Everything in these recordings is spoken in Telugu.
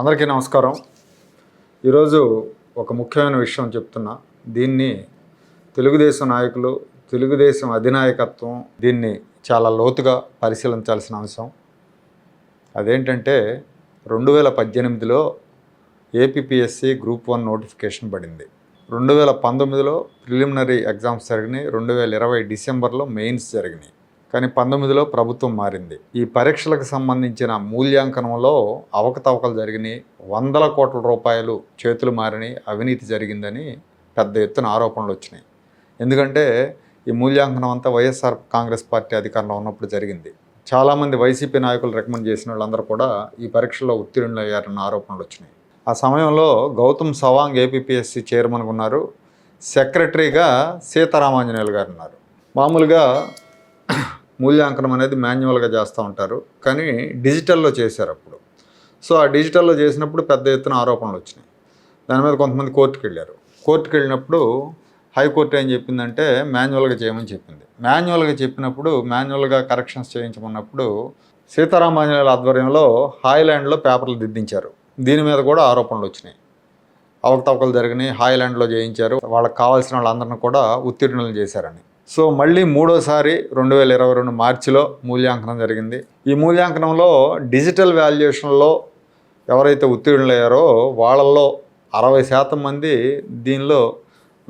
అందరికీ నమస్కారం. ఈరోజు ఒక ముఖ్యమైన విషయం చెప్తున్నా. దీన్ని తెలుగుదేశం నాయకులు తెలుగుదేశం అధినాయకత్వం దీన్ని చాలా లోతుగా పరిశీలించాల్సిన అంశం. అదేంటంటే రెండు వేల పద్దెనిమిదిలో ఏపీపీఎస్సి గ్రూప్ వన్ నోటిఫికేషన్ పడింది. రెండు వేల పంతొమ్మిదిలో ప్రిలిమినరీ ఎగ్జామ్స్ జరిగినాయి. రెండు వేల ఇరవై డిసెంబర్లో మెయిన్స్ జరిగినాయి. కానీ పంతొమ్మిదిలో ప్రభుత్వం మారింది. ఈ పరీక్షలకు సంబంధించిన మూల్యాంకనంలో అవకతవకలు జరిగినాయి. వందల కోట్ల రూపాయలు చేతులు మారినాయి. అవినీతి జరిగిందని పెద్ద ఎత్తున ఆరోపణలు వచ్చినాయి. ఎందుకంటే ఈ మూల్యాంకనం అంతా వైఎస్ఆర్ కాంగ్రెస్ పార్టీ అధికారంలో ఉన్నప్పుడు జరిగింది. చాలామంది వైసీపీ నాయకులు రికమెండ్ చేసిన వాళ్ళందరూ కూడా ఈ పరీక్షలో ఉత్తీర్ణులు అయ్యారన్న ఆరోపణలు వచ్చినాయి. ఆ సమయంలో గౌతమ్ సవాంగ్ ఏపీపీఎస్సీ చైర్మన్గా ఉన్నారు. సెక్రటరీగా సీతారామాంజనేయులు గారు ఉన్నారు. మామూలుగా మూల్యాంకనం అనేది మాన్యువల్గా చేస్తూ ఉంటారు. కానీ డిజిటల్లో చేశారు అప్పుడు. సో ఆ డిజిటల్లో చేసినప్పుడు పెద్ద ఎత్తున ఆరోపణలు వచ్చినాయి. దాని మీద కొంతమంది కోర్టుకు వెళ్ళారు. కోర్టుకు వెళ్ళినప్పుడు హైకోర్టు ఏం చెప్పిందంటే మాన్యువల్గా చేయమని చెప్పింది. మాన్యువల్గా చెప్పినప్పుడు మాన్యువల్గా కరెక్షన్స్ చేయించమన్నప్పుడు సీతారామాంజనేయుల ఆధ్వర్యంలో హాయ్లాండ్లో పేపర్లు దిద్దించారు. దీని మీద కూడా ఆరోపణలు వచ్చినాయి. అవకతవకలు జరిగినాయి. హాయ్లాండ్లో చేయించారు. వాళ్ళకి కావాల్సిన వాళ్ళందరిని కూడా ఉత్తీర్ణులు చేశారని. సో మళ్ళీ మూడోసారి రెండు వేల ఇరవై రెండు మార్చిలో మూల్యాంకనం జరిగింది. ఈ మూల్యాంకనంలో డిజిటల్ వాల్యుయేషన్లో ఎవరైతే ఉత్తీర్ణులయ్యారో వాళ్ళల్లో అరవై శాతం మంది దీనిలో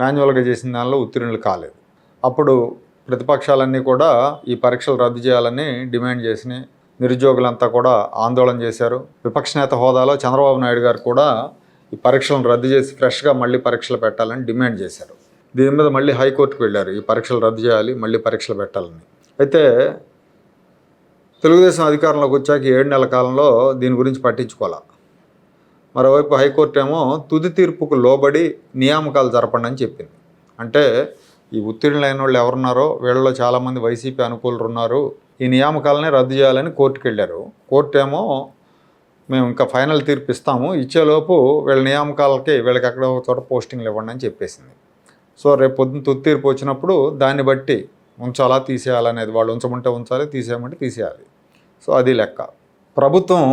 మాన్యువల్గా చేసిన దానిలో ఉత్తీర్ణులు కాలేదు. అప్పుడు ప్రతిపక్షాలన్నీ కూడా ఈ పరీక్షలు రద్దు చేయాలని డిమాండ్ చేసినాయి నిరుద్యోగులంతా కూడా ఆందోళన చేశారు. విపక్ష నేత హోదాలో చంద్రబాబు నాయుడు గారు కూడా ఈ పరీక్షలను రద్దు చేసి ఫ్రెష్గా మళ్ళీ పరీక్షలు పెట్టాలని డిమాండ్ చేశారు. దీని మీద మళ్ళీ హైకోర్టుకు వెళ్ళారు. ఈ పరీక్షలు రద్దు చేయాలి మళ్ళీ పరీక్షలు పెట్టాలని. అయితే తెలుగుదేశం అధికారంలోకి వచ్చాక ఏడు నెలల కాలంలో దీని గురించి పట్టించుకోవాలా? మరోవైపు హైకోర్టు ఏమో తుది తీర్పుకు లోబడి నియామకాలు జరపండి అని చెప్పింది. అంటే ఈ ఉత్తీర్ణులైన వాళ్ళు ఎవరున్నారో వీళ్ళలో చాలామంది వైసీపీ అనుకూలులు ఉన్నారు ఈ నియామకాలని రద్దు చేయాలని కోర్టుకు వెళ్ళారు. కోర్టు ఏమో మేము ఇంకా ఫైనల్ తీర్పు ఇస్తాము ఇచ్చేలోపు వీళ్ళ నియామకాలకి వీళ్ళకి ఎక్కడ ఒక చోట పోస్టింగ్లు ఇవ్వండి అని చెప్పేసింది. సో రేపు పొద్దున్న తుది తీర్పు వచ్చినప్పుడు దాన్ని బట్టి ఉంచాలా తీసేయాలనేది వాళ్ళు ఉంచమంటే ఉంచాలి తీసేయమంటే తీసేయాలి. సో అది లెక్క. ప్రభుత్వం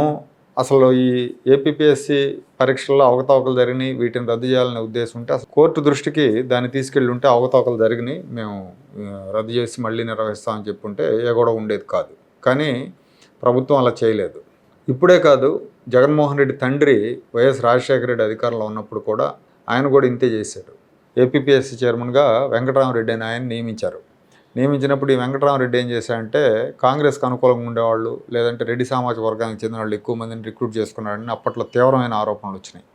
అసలు ఈ ఏపీపీఎస్సి పరీక్షల్లో అవకతవకలు జరిగినాయి వీటిని రద్దు చేయాలనే ఉద్దేశం ఉంటే అసలు కోర్టు దృష్టికి దాన్ని తీసుకెళ్ళి ఉంటే అవకతవకలు జరిగినాయి మేము రద్దు చేసి మళ్ళీ నిర్వహిస్తామని చెప్పుంటే ఏ కూడా ఉండేది కాదు. కానీ ప్రభుత్వం అలా చేయలేదు. ఇప్పుడే కాదు జగన్మోహన్ రెడ్డి తండ్రి వైఎస్ రాజశేఖర రెడ్డి అధికారంలో ఉన్నప్పుడు కూడా ఆయన కూడా ఇంతే చేశాడు. ఏపీపీఎస్సీ చైర్మన్గా వెంకటరామరెడ్డి అని ఆయన నియమించారు. నియమించినప్పుడు ఈ వెంకటరామరెడ్డి ఏం చేశారంటే కాంగ్రెస్కి అనుకూలంగా ఉండేవాళ్ళు లేదంటే రెడ్డి సామాజిక వర్గానికి చెందిన వాళ్ళు ఎక్కువ మందిని రిక్రూట్ చేసుకున్నారని అప్పట్లో తీవ్రమైన ఆరోపణలు వచ్చినాయి.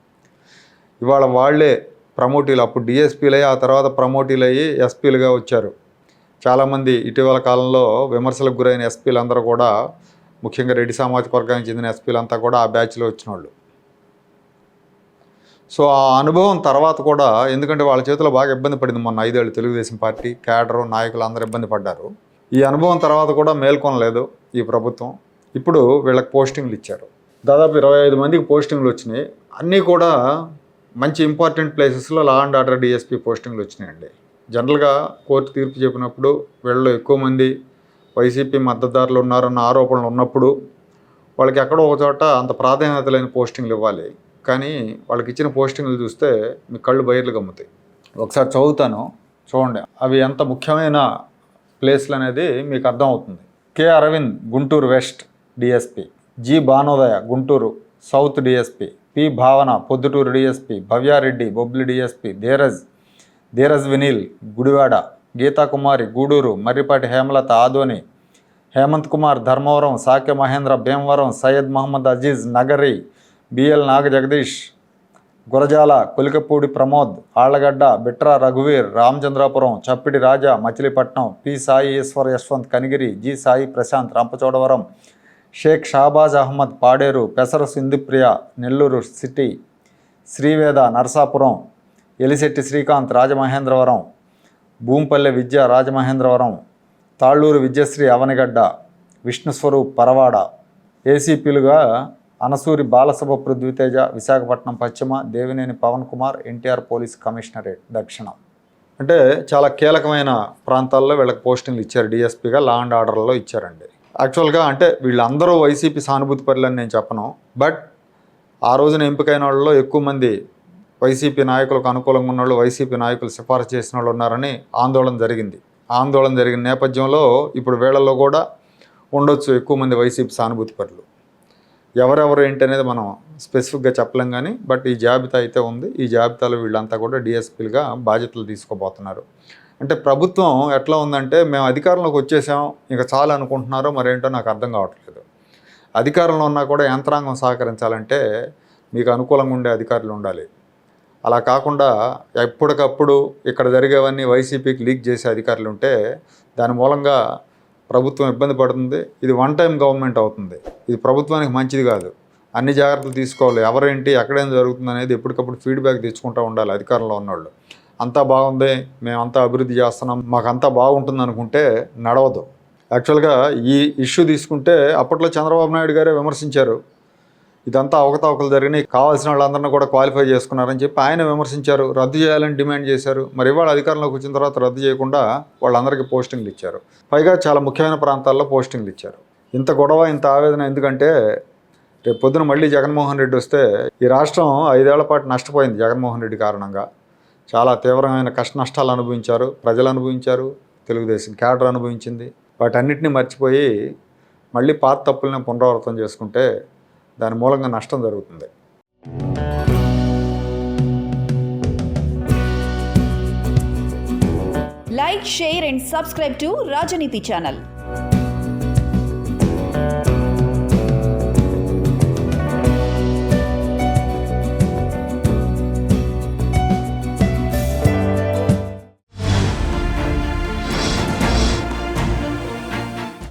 ఇవాళ వాళ్ళే ప్రమోటీలు అప్పుడు డిఎస్పీలు అయ్యి ఆ తర్వాత ప్రమోటీలు అయ్యి ఎస్పీలుగా వచ్చారు. చాలామంది ఇటీవల కాలంలో విమర్శలకు గురైన ఎస్పీలు అందరూ కూడా ముఖ్యంగా రెడ్డి సామాజిక వర్గానికి చెందిన ఎస్పీలు అంతా కూడా ఆ బ్యాచ్లో వచ్చిన వాళ్ళు సో ఆ అనుభవం తర్వాత కూడా ఎందుకంటే వాళ్ళ చేతిలో బాగా ఇబ్బంది పడింది మొన్న ఐదేళ్ళు తెలుగుదేశం పార్టీ క్యాడరు నాయకులు అందరూ ఇబ్బంది పడ్డారు. ఈ అనుభవం తర్వాత కూడా మేల్కొనలేదు ఈ ప్రభుత్వం. ఇప్పుడు వీళ్ళకి పోస్టింగ్లు ఇచ్చారు. దాదాపు ఇరవై ఐదు మందికి పోస్టింగ్లు వచ్చినాయి. అన్నీ కూడా మంచి ఇంపార్టెంట్ ప్లేసెస్లో లా అండ్ ఆర్డర్ డిఎస్పీ పోస్టింగ్లు వచ్చినాయండి. జనరల్గా కోర్టు తీర్పు చెప్పినప్పుడు వీళ్ళలో ఎక్కువ మంది వైసీపీ మద్దతుదారులు ఉన్నారన్న ఆరోపణలు ఉన్నప్పుడు వాళ్ళకి ఎక్కడో ఒక చోట అంత ప్రాధాన్యత లేని పోస్టింగ్లు ఇవ్వాలి. కానీ వాళ్ళకి ఇచ్చిన పోస్టింగ్లు చూస్తే మీ కళ్ళు బయర్లు గమ్ముతాయి ఒకసారి చదువుతాను చూడండి. అవి ఎంత ముఖ్యమైన ప్లేస్లు అనేది మీకు అర్థమవుతుంది K Arvind Guntur west DSP. G Bhanodaya Guntur south DSP. P Bhavana Proddatur DSP. Bhavya Reddy Bobbili DSP. Dheeraj Dheeraj Vineel Gudivada. Geetha Kumari Gudur. Marripati Hemalatha Adoni. Hemanth Kumar Dharmavaram. Sakya Mahendra Bhimavaram. Syed Mohammed Aziz Nagari. BL Naga Jagadish Gurajala Kolikapudi Pramod Allagadda Bitra రఘువీర్ Ramachandrapuram Chappidi Raja Machilipatnam P Sai Eswar Yashwant Kanigiri G Sai Prashanth Rampachodavaram Sheikh Shahbaz Ahmed Paderu Pesara Sindhupriya Nellore city Srivedha Narasapuram Elisetti Srikanth Rajamahendravaram Bhoompalle Vidya Rajamahendravaram Talluru Vidyasri Avanigadda Vishnuswaroop Paravada ఏసీపీలుగా Anasuri Balasabha Prithviteja Visakhapatnam పశ్చిమ Devineni Pawan Kumar NTR police commissionerate దక్షిణం. అంటే చాలా కీలకమైన ప్రాంతాల్లో వీళ్ళకి పోస్టింగ్లు ఇచ్చారు. డిఎస్పీగా లా అండ్ ఆర్డర్లో ఇచ్చారండి. యాక్చువల్గా అంటే వీళ్ళందరూ వైసీపీ సానుభూతి పరులని నేను చెప్పను. బట్ ఆ రోజున ఎంపికైన వాళ్ళలో ఎక్కువ మంది వైసీపీ నాయకులకు అనుకూలంగా ఉన్న వాళ్ళు వైసీపీ నాయకులు సిఫారసు చేసిన వాళ్ళు ఉన్నారని ఆందోళన జరిగింది. ఆందోళన జరిగిన నేపథ్యంలో ఇప్పుడు వీళ్ళల్లో కూడా ఉండొచ్చు ఎక్కువ మంది వైసీపీ సానుభూతి పరులు. ఎవరెవరు ఏంటి అనేది మనం స్పెసిఫిక్గా చెప్పలేం కానీ బట్ ఈ జాబితా అయితే ఉంది. ఈ జాబితాలో వీళ్ళంతా కూడా డిఎస్పీలుగా బాధ్యతలు తీసుకోబోతున్నారు. అంటే ప్రభుత్వం ఎట్లా ఉందంటే మేము అధికారంలోకి వచ్చేసాం ఇంకా చాలు అనుకుంటున్నారో మరేంటో నాకు అర్థం కావట్లేదు. అధికారంలో ఉన్నా కూడా యంత్రాంగం సహకరించాలంటే మీకు అనుకూలంగా ఉండే అధికారులు ఉండాలి. అలా కాకుండా ఎప్పటికప్పుడు ఇక్కడ జరిగేవన్నీ వైసీపీకి లీక్ చేసే అధికారులు ఉంటే దాని మూలంగా ప్రభుత్వం ఇబ్బంది పడుతుంది. ఇది వన్ టైం గవర్నమెంట్ అవుతుంది. ఇది ప్రభుత్వానికి మంచిది కాదు. అన్ని జాగ్రత్తలు తీసుకోవాలి. ఎవరేంటి ఎక్కడేం జరుగుతుంది అనేది ఎప్పటికప్పుడు ఫీడ్బ్యాక్ తెచ్చుకుంటూ ఉండాలి అధికారంలో ఉన్నవాళ్ళు అంతా బాగుంది మేమంతా అభివృద్ధి చేస్తున్నాం. మాకంతా బాగుంటుంది అనుకుంటే నడవదు. యాక్చువల్గా ఈ ఇష్యూ తీసుకుంటే అప్పట్లో చంద్రబాబు నాయుడు గారే విమర్శించారు. ఇదంతా అవకతవకలు జరిగినాయి. కావాల్సిన వాళ్ళందరినీ కూడా క్వాలిఫై చేసుకున్నారని చెప్పి ఆయన విమర్శించారు. రద్దు చేయాలని డిమాండ్ చేశారు. మరి ఇవాళ అధికారంలోకి వచ్చిన తర్వాత రద్దు చేయకుండా వాళ్ళందరికీ పోస్టింగ్లు ఇచ్చారు. పైగా చాలా ముఖ్యమైన ప్రాంతాల్లో పోస్టింగ్లు ఇచ్చారు. ఇంత గొడవ ఇంత ఆవేదన ఎందుకంటే రేపు పొద్దున మళ్ళీ జగన్మోహన్ రెడ్డి వస్తే ఈ రాష్ట్రం ఐదేళ్ళ పాటు నష్టపోయింది జగన్మోహన్ రెడ్డి కారణంగా. చాలా తీవ్రమైన కష్ట నష్టాలు అనుభవించారు. ప్రజలు అనుభవించారు. తెలుగుదేశం క్యాడర్ అనుభవించింది. వాటన్నిటిని మర్చిపోయి మళ్ళీ పాత తప్పుల్ని పునరావృతం చేసుకుంటే దాని మూలంగా నష్టం జరుగుతుంది. Like share and subscribe to Rajaneethi channel